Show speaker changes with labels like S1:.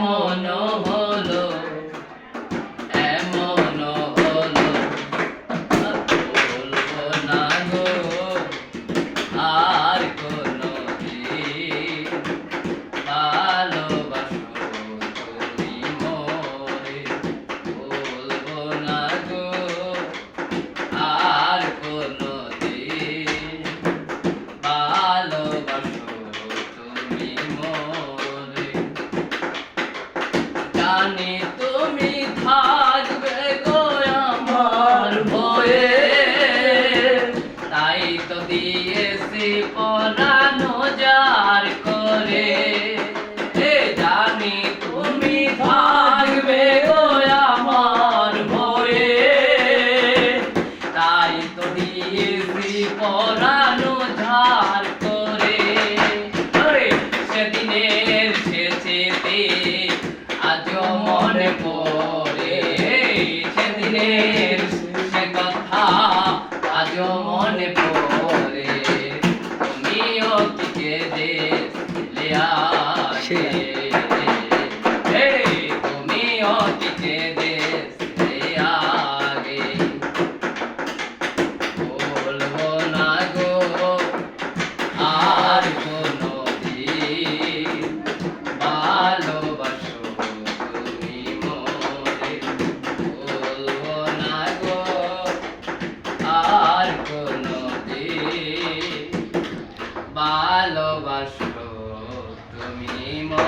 S1: মনো তুমি থাকবে গো আমার ভয়ে। তাই তো দিয়েছি পরানো যার করে। জানি তুমি থাকবে গো আমার ভয়ে। তাই তো দিয়েছি পরানো ঝার আজও মনে পড়ে। তুমিও টিকে দিলে আগে দিন ভালোবাসো তুমি মোরে